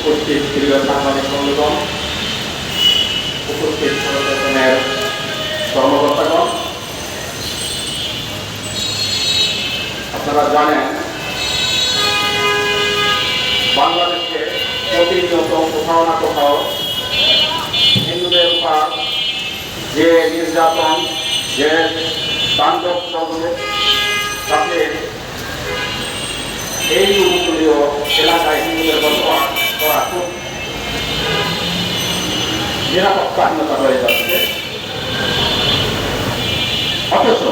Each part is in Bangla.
উপস্থিত প্রিয় সাংবাদিক বন্ধুগণ, উপস্থিত সংগঠনের কর্মকর্তাগণ, আপনারা জানেন বাংলাদেশে প্রতিনিয়ত কোথাও না কোথাও হিন্দুদের উপর যে নির্যাতন, যে তাণ্ডব চলবে তাতে এই উপকূলীয় এলাকায় হিন্দুদের বসবাস করা খুব নিরাপত্তাহীনতা হয়ে যাচ্ছে অথচ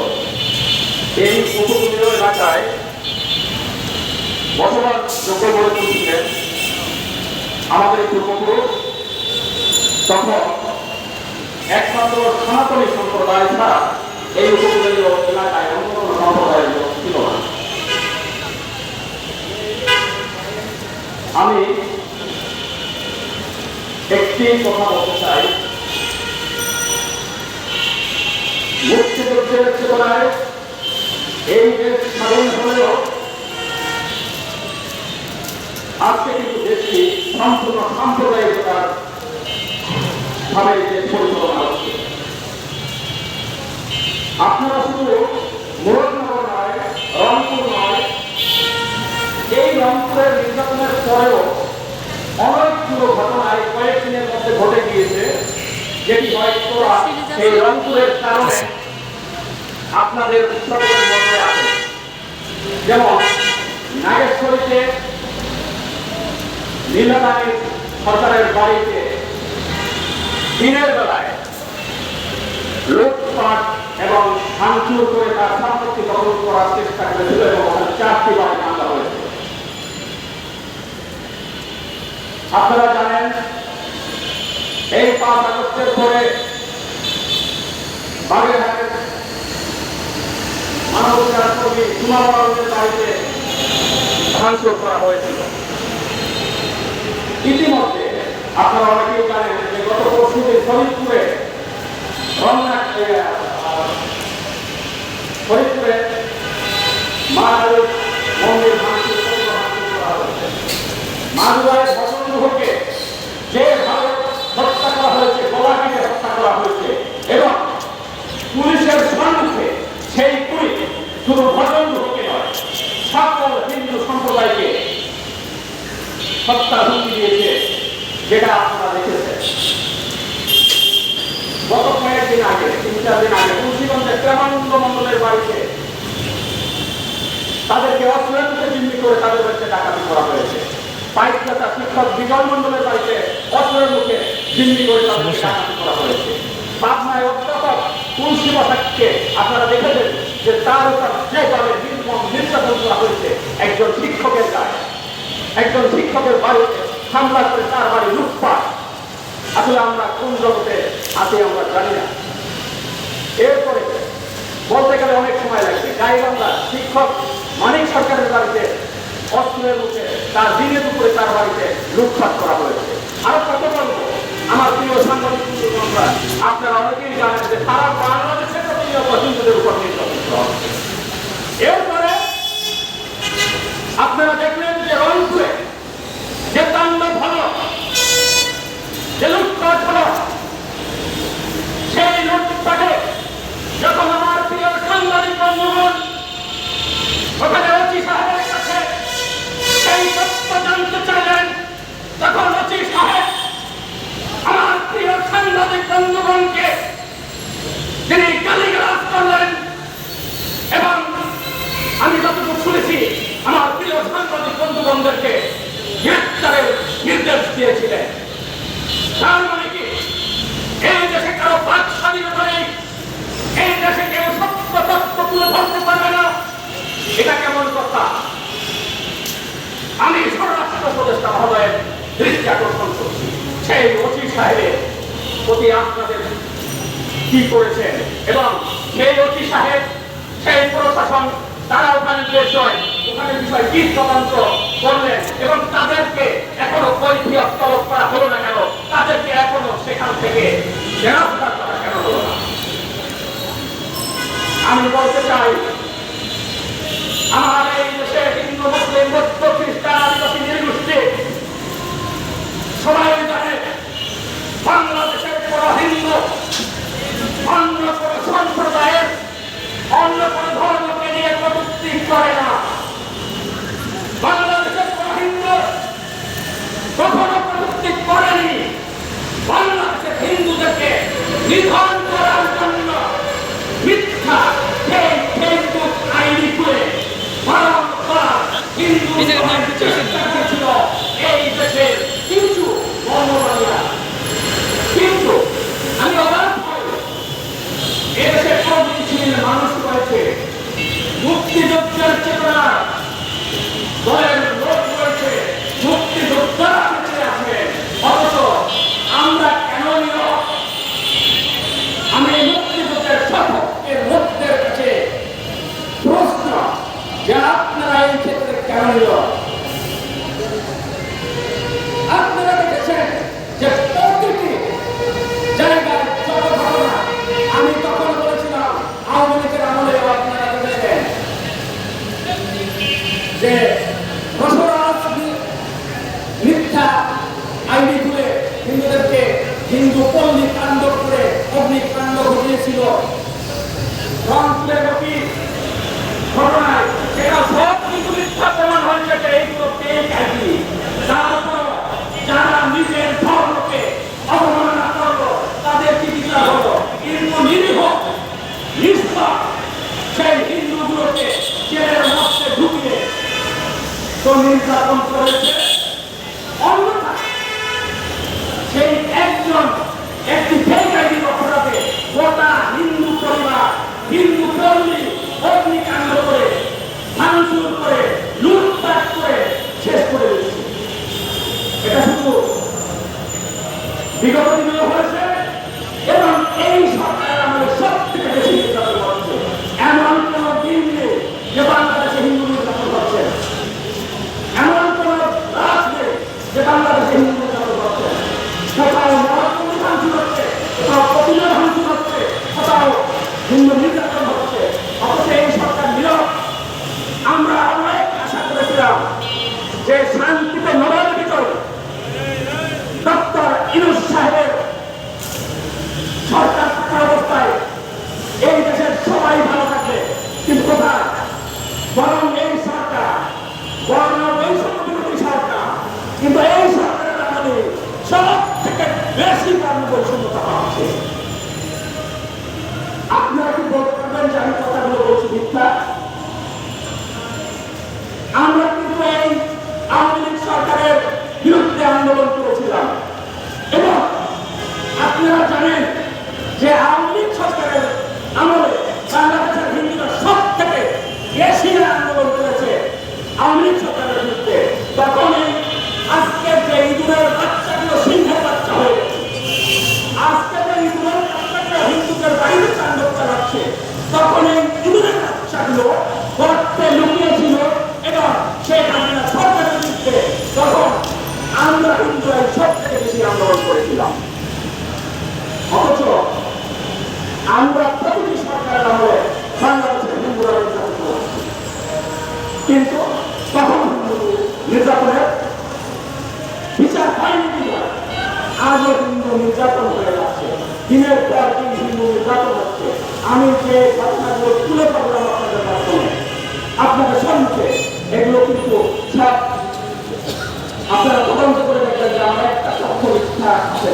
এই উপকূলীয় এলাকায় বসবাস যোগ্য গড়ে তুলছিলেন আমাদের পূর্বপুরুষ তখন একমাত্র সনাতনী সম্প্রদায় ছাড়া এই উপকূলীয় এলাকায় অন্য কোনো সম্প্রদায়ের লোক ছিল না আমি একটি কথা বলতে চাই। আজকে কিন্তু আপনারা শুধু মুরাদনগর নয় রংপুর নয় এই রংপুরের নির্বাচনের পরেও অনেকগুলো ঘটনায় কয়েকদিনের মধ্যে ঘটে গিয়েছে যেটি হয়তো এই রংপুরের কারণে আপনাদের সকলের মধ্যে আছে। যেমন নাগেশ্বরীতে নীলদানি সরকারের বাড়িতে দিনের বেলায় লুটপাট এবং ভাঙচুর করে তার সম্পত্তি দখল করার চেষ্টা করেছিল এবং চারটি বাড়ি ভাঙা হয়েছে। আপনারা জানেন এই পাঁচ আগস্টের পরে বাগেরহাটের মাদুরায় বসন্তকে যেভাবে হত্যা করা হয়েছে গলা কেটে হত্যা করা হয়েছে এবং পুলিশের সম্মুখে সেই পুলিশ শুধু ভজনকে নয় সকল হিন্দু সম্প্রদায়কে হত্যা হুমকি দিয়েছে যেটা আপনারা দেখেছেন। গত কয়েকদিন আগে তিন চার দিন আগে মুন্সিগঞ্জের প্রেমানন্দ মন্ডলের বাড়িতে তাদেরকে অস্ত্রের জিম্মি করে তাদের বাড়িতে ডাকাতি করা হয়েছে। পাইকদাতা শিক্ষক বিজয় মন্ডলের বাড়িতে অস্ত্রের মুখে জিম্মি করে তাদেরকে ডাকাতি করা হয়েছে। পাবনায় অধ্যাপক তুলসী আপনারা দেখেছেন যে তার উপর যেভাবে নির্মম নির্যাতন হয়েছে, একজন শিক্ষকের গায়ে, একজন শিক্ষকের বাড়িতে হামলা করে তার বাড়ি লুটপাট। আসলে আমরা কোন জগতে আছি আমরা জানি না। এরপরে বলতে গেলে অনেক সময় লাগবে, গাইবান্ধা শিক্ষক মানিক সরকারের বাড়িতে অস্ত্রের মুখে তার দিনের উপরে তার বাড়িতে লুটপাট করা হয়েছে। আরও কত আমার প্রিয় সাংবাদিক আপনারা অনেকেই জানেন যে সারা বাংলাদেশে প্রতিনিয়ত হিন্দুদের উপর। এরপরে আপনারা দেখলেন যে রংপুরে যে যে লুটপাট সেই লুটপাটে যখন আমার প্রিয় সাংবাদিক ওখানে অচি সাহেবের কাছে সেই তথ্য জানতে চাইলেন তখন অচি সাহেব আমার প্রিয় সাংবাদিক বন্ধুগণকে তিনি গালিগালাজ করলেন এবং আমি যতটুকু শুনেছি আমার প্রিয় সাংবাদিক বন্ধুগণদেরকে গ্রেপ্তারের নির্দেশ দিয়েছিলেন। তার মানে কি? এই দেশে কারও বাক স্বাধীনতা নেই। এই দেশে কেউ সত্য তথ্য তুলে ধরতে পারবে না। এটা কেমন কথা? আমি স্বরাষ্ট্র উপদেষ্টা মহোদয়ের দৃষ্টি আকর্ষণ করছি। সেই আপনাদের কি করেছেন? এবং সেই ওসি সাহেব, সেই প্রশাসন, তারা ওখানে বিষয় ওখানে বিষয় কি তদন্ত করলেন এবং তাদেরকে এখনও তলব করা হলো না কেন? তাদেরকে এখনও সেখান থেকে গ্রেফতার করা কেন হলো আমি বলতে চাই, আমার এই দেশে হিন্দু, মুসলিম, বৌদ্ধ, খ্রিস্টান, আদিবাসী নির্গোষ্ঠী Bize পালন করেছে, অন্যথা সেই একজন একটি বেআইনি অপরাধে গোটা হিন্দু পরিবার, হিন্দু কর্মী অগ্নিকাণ্ড করে, ভাঙচুর করে, লুটপাট করে শেষ করে দিচ্ছে এটা শুধু বিগত 정말 সমাজে হিন্দু নির্যাতন করে যাচ্ছে। দিনের পর দিন হিন্দু নির্যাতন হচ্ছে। আমি যে ঘটনাগুলো তুলে ধরলাম আপনাদের মাধ্যমে, আপনাদের সঙ্গে এগুলো কিন্তু সব আপনারা তদন্ত করে দেখবেন যে আমার একটা সক্ষম ইচ্ছা আছে